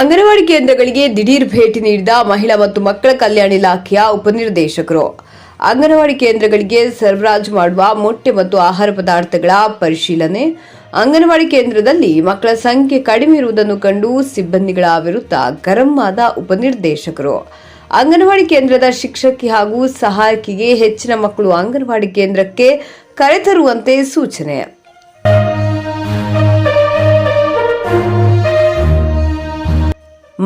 ಅಂಗನವಾಡಿ ಕೇಂದ್ರಗಳಿಗೆ ದಿಢೀರ್ ಭೇಟಿ ನೀಡಿದ ಮಹಿಳಾ ಮತ್ತು ಮಕ್ಕಳ ಕಲ್ಯಾಣ ಇಲಾಖೆಯ ಉಪನಿರ್ದೇಶಕರು. ಅಂಗನವಾಡಿ ಕೇಂದ್ರಗಳಿಗೆ ಸರಬರಾಜು ಮಾಡುವ ಮೊಟ್ಟೆ ಮತ್ತು ಆಹಾರ ಪದಾರ್ಥಗಳ ಪರಿಶೀಲನೆ, ಅಂಗನವಾಡಿ ಕೇಂದ್ರದಲ್ಲಿ ಮಕ್ಕಳ ಸಂಖ್ಯೆ ಕಡಿಮೆ ಇರುವುದನ್ನು ಕಂಡು ಸಿಬ್ಬಂದಿಗಳ ವಿರುದ್ಧ ಗರಂ ಆದ ಉಪನಿರ್ದೇಶಕರು. ಅಂಗನವಾಡಿ ಕೇಂದ್ರದ ಶಿಕ್ಷಕಿ ಹಾಗೂ ಸಹಾಯಕಿಗೆ ಹೆಚ್ಚಿನ ಮಕ್ಕಳು ಅಂಗನವಾಡಿ ಕೇಂದ್ರಕ್ಕೆ ಕರೆತರುವಂತೆ ಸೂಚನೆ.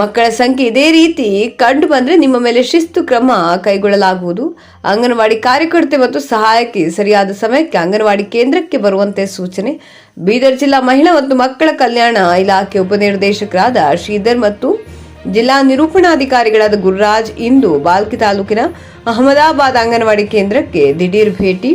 ಮಕ್ಕಳ ಸಂಖ್ಯೆ ಇದೇ ರೀತಿ ಕಂಡು ಬಂದರೆ ನಿಮ್ಮ ಮೇಲೆ ಶಿಸ್ತು ಕ್ರಮ ಕೈಗೊಳ್ಳಲಾಗುವುದು. ಅಂಗನವಾಡಿ ಕಾರ್ಯಕರ್ತೆ ಮತ್ತು ಸಹಾಯಕಿ ಸರಿಯಾದ ಸಮಯಕ್ಕೆ ಅಂಗನವಾಡಿ ಕೇಂದ್ರಕ್ಕೆ ಬರುವಂತೆ ಸೂಚನೆ. ಬೀದರ್ ಜಿಲ್ಲಾ ಮಹಿಳಾ ಮತ್ತು ಮಕ್ಕಳ ಕಲ್ಯಾಣ ಇಲಾಖೆ ಉಪನಿರ್ದೇಶಕರಾದ ಶ್ರೀಧರ್ ಮತ್ತು ಜಿಲ್ಲಾ ನಿರೂಪಣಾಧಿಕಾರಿಗಳಾದ ಗುರುರಾಜ್ ಇಂದು ಬಾಲ್ಕಿ ತಾಲೂಕಿನ ಅಹಮದಾಬಾದ್ ಅಂಗನವಾಡಿ ಕೇಂದ್ರಕ್ಕೆ ದಿಢೀರ್ ಭೇಟಿ.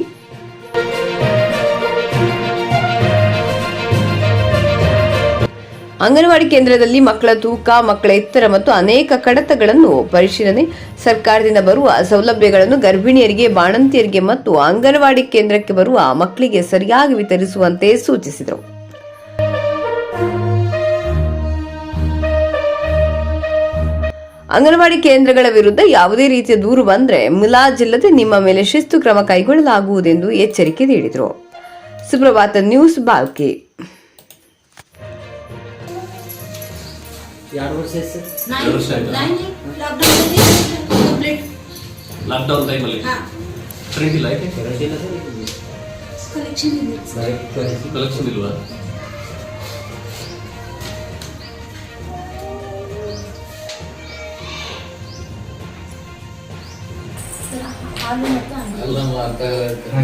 ಅಂಗನವಾಡಿ ಕೇಂದ್ರದಲ್ಲಿ ಮಕ್ಕಳ ತೂಕ, ಮಕ್ಕಳ ಎತ್ತರ ಮತ್ತು ಅನೇಕ ಕಡತಗಳನ್ನು ಪರಿಶೀಲನೆ ಸರ್ಕಾರದಿಂದ ಬರುವ ಸೌಲಭ್ಯಗಳನ್ನು ಗರ್ಭಿಣಿಯರಿಗೆ, ಬಾಣಂತಿಯರಿಗೆ ಮತ್ತು ಅಂಗನವಾಡಿ ಕೇಂದ್ರಕ್ಕೆ ಬರುವ ಮಕ್ಕಳಿಗೆ ಸರಿಯಾಗಿ ವಿತರಿಸುವಂತೆ ಸೂಚಿಸಿದರು. ಅಂಗನವಾಡಿ ಕೇಂದ್ರಗಳ ವಿರುದ್ಧ ಯಾವುದೇ ರೀತಿಯ ದೂರು ಬಂದರೆ ಮುಲಾಜಿಲ್ಲದೆ ನಿಮ್ಮ ಮೇಲೆ ಶಿಸ್ತು ಕ್ರಮ ಕೈಗೊಳ್ಳಲಾಗುವುದೆಂದು ಎಚ್ಚರಿಕೆ ನೀಡಿದರು. ಸುಪ್ರಭಾತ ನ್ಯೂಸ್ ಬಾಲ್ಕಿ. ಎರಡು ವರ್ಷ ಆಯ್ತು ಸರ್ ಎರಡು ವರ್ಷ ಆಯ್ತಾ? ಕಂಪ್ಲೀಟ್ ಲಾಕ್ಡೌನ್ ಟೈಮಲ್ಲಿ ಹಾ ಪ್ರಿಂಟ್ ಇಲ್ಲ ಯಾಕೆ ಕರೆಂಟ್ ಇಲ್ಲ ಸರ್ ಕಲೆಕ್ಷನ್ ಇದೆ ಡೈರೆಕ್ಟ್ ಕರೆನ್ಸಿ ಕಲೆಕ್ಷನ್ ಇಲ್ವಾ ಹಾಲು ಮತ್ತು ಹಣ್ಣು. ಅಲ್ಲ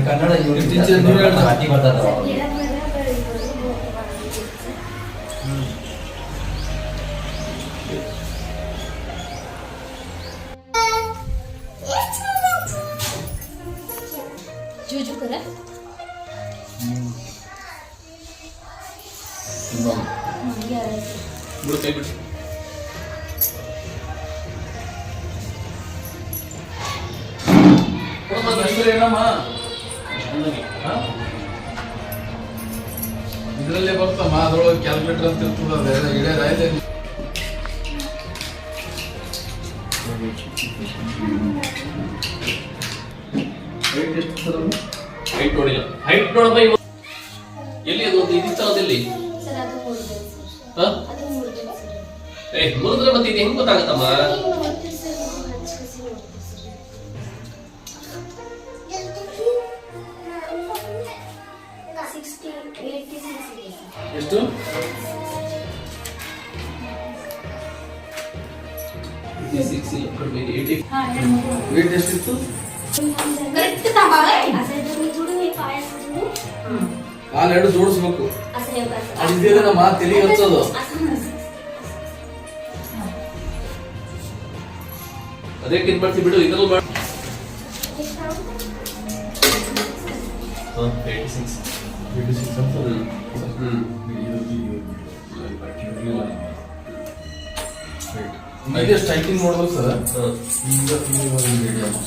ಕನ್ನಡ ಟೀಚರ್ ನೀವು ಹೇಳ್ದ? ಮಾತಿ ಮಾತಾಡೋದು. ಎರಡ್ ಮೇಲೆ ಬಿಡು ಕೈ ಬಿಡು ಕೊಡಮ್ಮ, ನನ್ನ ಹೆಸರು ಏನಮ್ಮ? ಹಾ? ಇದ್ರಲ್ಲೇ ಬರ್ತಮ್ಮ ಅದ್ರೊಳಗೆ ಕ್ಯಾಲ್ಕುಲೇಟರ್ ಅಂತ ಇರ್ತದ ಅದೇ ಇಳಿಯೋದಾಯ್ತು Height ಎಷ್ಟು Height ನೋಡಿಲ್ಲ. ಹೈಟ್ ನೋಡಿದ್ರೆ ಎಲ್ಲಿ ಅದು ಒಂದು ಇದಿತ್ತಲ್ಲ ಮೂರು ಏ ಮುರಿದ್ರೆ ಮತ್ತೆ ಇದು ಹೆಂಗ್ ಗೊತ್ತಾಗತ್ತಮ್ಮ? ಎಷ್ಟು? ಸಿಕ್ಸ್ ಕಡಿಮೆ ಏಯ್ಟಿ ವೇಟ್ ಎಷ್ಟಿತ್ತು? ಆ ಎರಡು ಜೋಡಿಸ್ಬೇಕು ಅದಿದ್ರೆ ನಮ್ಮ ತಲೆ ಹಚ್ಚೋದು ಅದಕ್ಕೆ ಇದ್ ಮಾಡ್ತೀವಿ ಬಿಡು ಇದರಲ್ಲೂ ಮಾಡಿ ಇದೆ ಸ್ಟ್ರೈಕಿಂಗ್ ನೋಡ್ಬೇಕು ಸರ್. ಈಗ ಈಗ ಒಂದು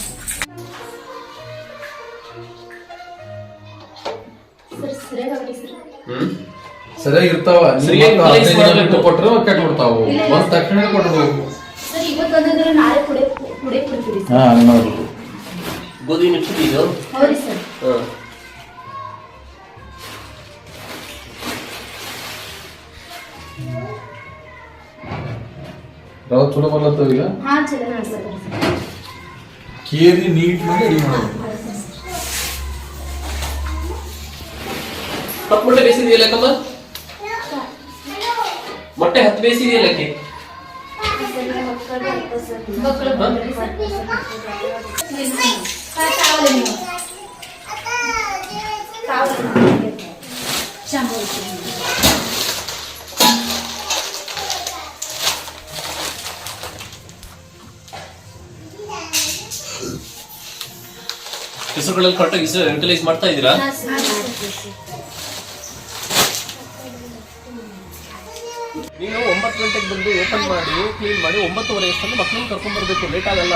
ಸರಿಯಾಗಿ ಇರ್ತಾವ ಹ್ಮ್? ಸರಿಯಾಗಿರ್ತಾವ. ಸರಿಯಾಗಿ ಮಾಡ್ಬೇಕು. ಕೊಟ್ಟರೆ ಕೆಟ್ಟ ಬಿಡ್ತಾವು ಒಂದ್ ತಕ್ಷಣ ಕೊಟ್ಬಿಡ್ಬೇಕು ಸರ್ ಇವತ್ತು ಒಂದಂದ್ರೆ ನಾಳೆ ಕುಡೆ ಕುಡೆ ಕೊಡ್ತೀರಿ ಸರ್. ಹಾ ಮಾಡ್ಬೇಕು ಗೋಧಿ ಇದು? ಸರ್. ಹಾ. ರವೆ ಚಲೋ ಬರ್ಲತ್ತವ ಈಗ ಹಾ ಚಲೋ ಸರ್. ಕೇರಿ ನೀಟ್ ಮಾಡಿ ಅಡಿ ಮಾಡೋದು. ಹತ್ತು ಮೊಟ್ಟೆ ಬೇಯಿಸಿದೆಯಲ್ಲ ಕಮ್ಮ ಮೊಟ್ಟೆ ಹತ್ತು ಬೇಯಿಸಿದೆಯಲ್ಲಕ್ಕೆ ಹೆಸರುಗಳಲ್ಲಿ ಕರೆಕ್ಟಾಗಿ ಯೂಟಿಲೈಸ್ ಮಾಡ್ತಾ ಇದ್ದೀರಾ? ನೀವು ಒಂಬತ್ತು ಗಂಟೆಗೆ ಬಂದು ಓಪನ್ ಮಾಡಿ ಕ್ಲೀನ್ ಮಾಡಿ ಒಂಬತ್ತುವರೆ ಅಷ್ಟೊಂದು ಮಕ್ಕಳನ್ನ ಕರ್ಕೊಂಡ್ಬರ್ಬೇಕು ಲೇಟ್ ಆಗಲ್ಲ.